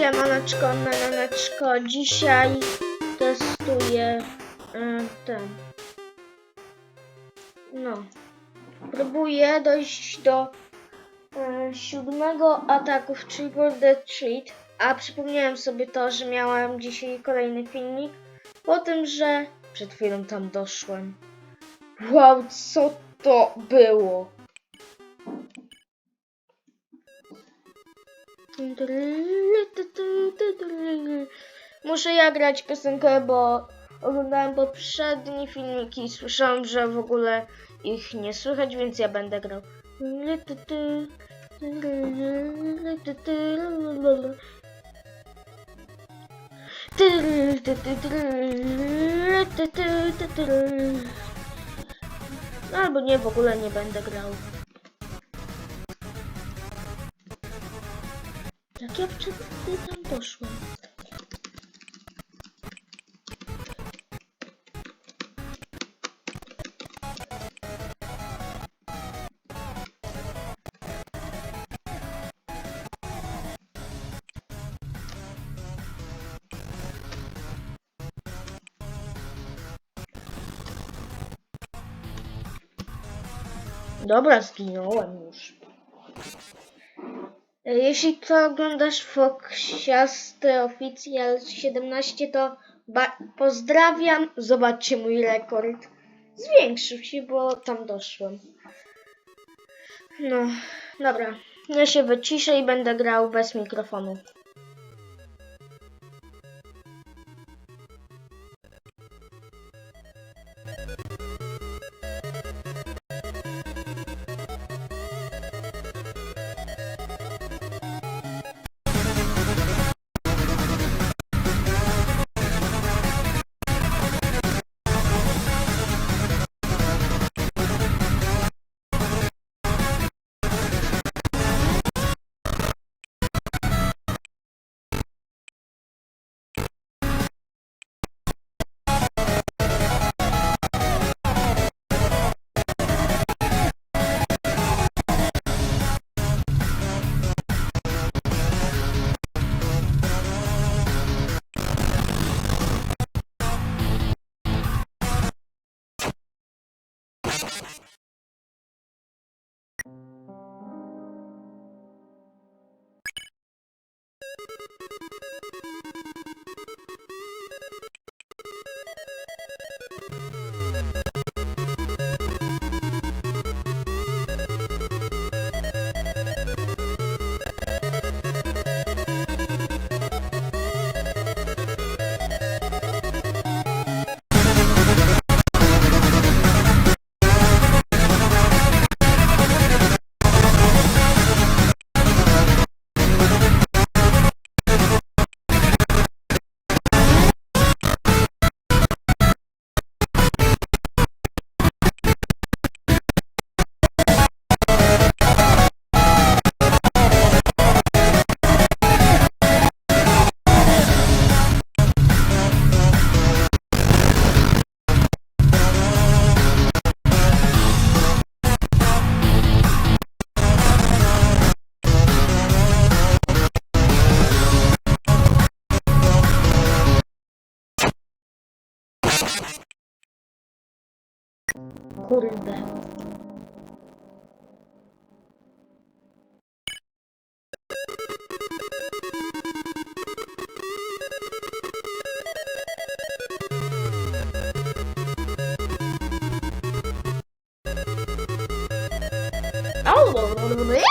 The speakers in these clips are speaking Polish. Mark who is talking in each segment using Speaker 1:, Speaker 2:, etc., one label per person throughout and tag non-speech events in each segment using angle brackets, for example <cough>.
Speaker 1: Siemaneczko, naneczko. Dzisiaj testuję y, ten. No. Próbuję dojść do y, siódmego ataku w Triple Dead Treat. A przypomniałem sobie to, że miałem dzisiaj kolejny filmik. Po tym, że przed chwilą tam doszłem. Wow, co to było? Muszę ja grać piosenkę, bo oglądałem poprzednie filmiki i słyszałem, że w ogóle ich nie słychać, więc ja będę grał. Albo nie, w ogóle nie będę grał. Jak ja tam poszłem? Dobra, zginąłem już. E, Jeśli to oglądasz Foxiasty Oficjal 17, to pozdrawiam. Zobaczcie mój rekord. Zwiększył się, bo tam doszłem. No, dobra. Ja się wyciszę i będę grał bez mikrofonu. বলে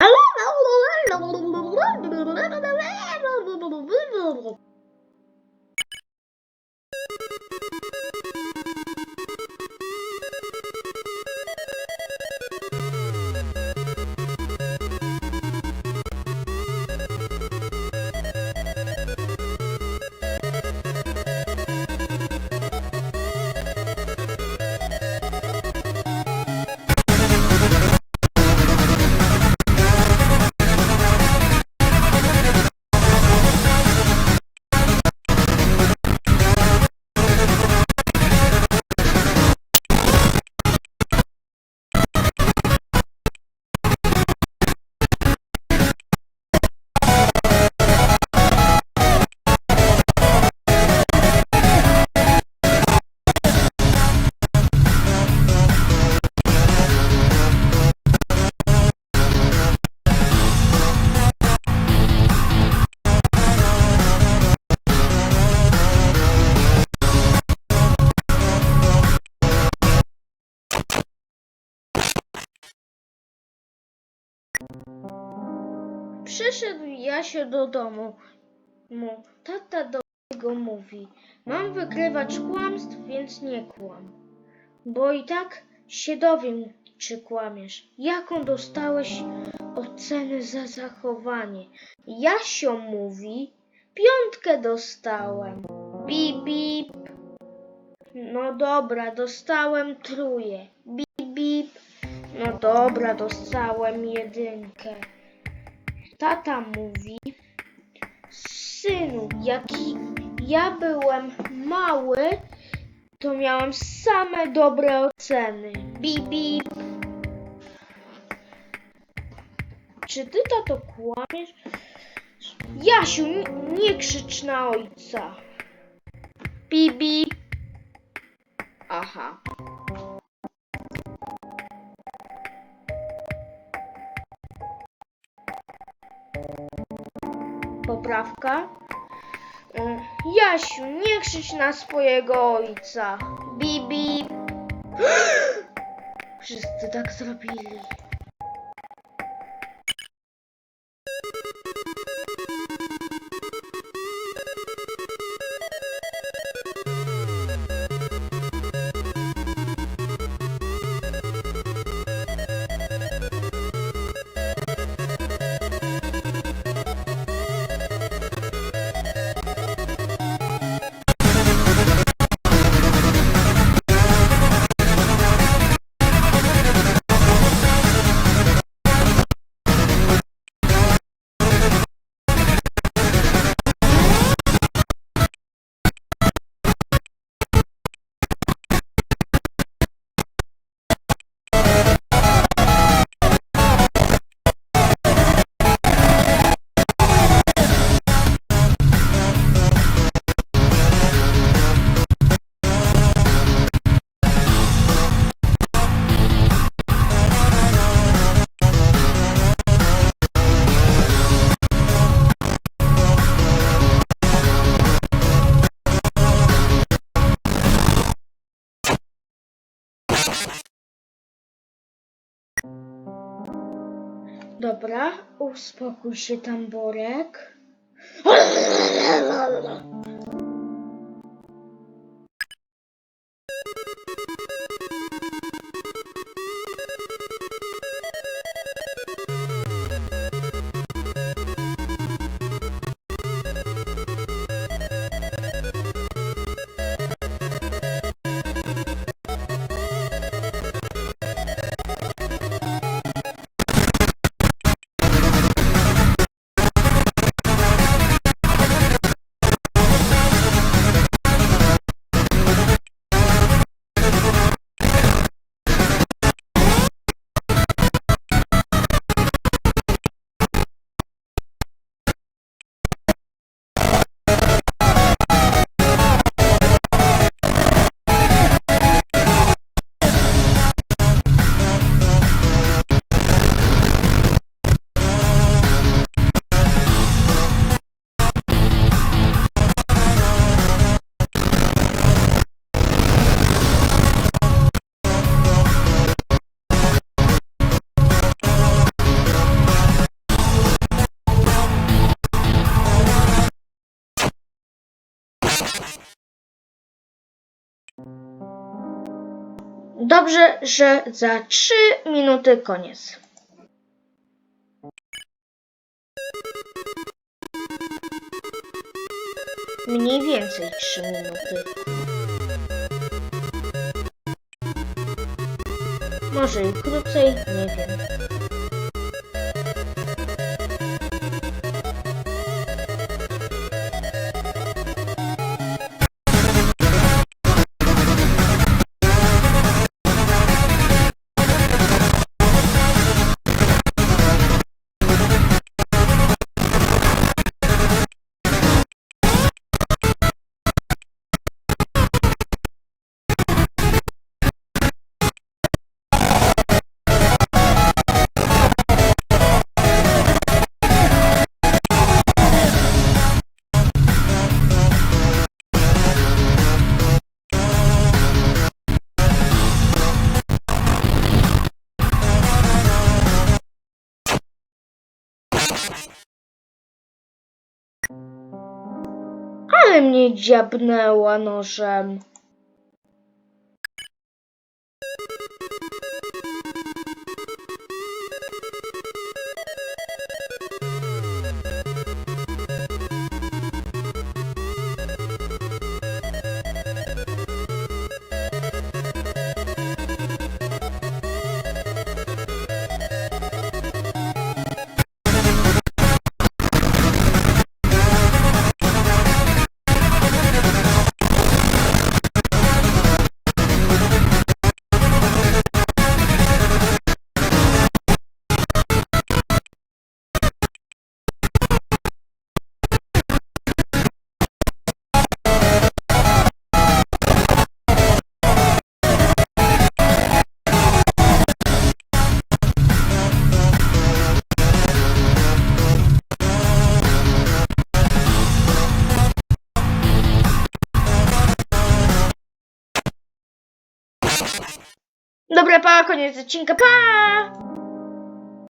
Speaker 1: Thank you. Przyszedł Jasio do domu. Mu tata do niego mówi: Mam wykrywać kłamstw, więc nie kłam. Bo i tak się dowiem, czy kłamiesz. Jaką dostałeś ocenę za zachowanie? Jasio mówi: Piątkę dostałem. Bip, bip. No dobra, dostałem truje. Bip, bip. No dobra, dostałem jedynkę. Tata mówi, synu, jaki ja byłem mały, to miałem same dobre oceny. Bip. Czy ty, tato, kłamiesz? Jasiu, nie, krzycz na ojca. Bip. Aha. Poprawka. Y, Jasiu, nie krzycz na swojego ojca. Bibi. <gasps> Wszyscy tak zrobili. Dobra, uspokój się, tamborek. Dobrze, że za trzy minuty koniec. Mniej więcej trzy minuty. Może i krócej, nie wiem. Mnie dziabnęła nożem. Dobra, pa, koniec odcinka, pa!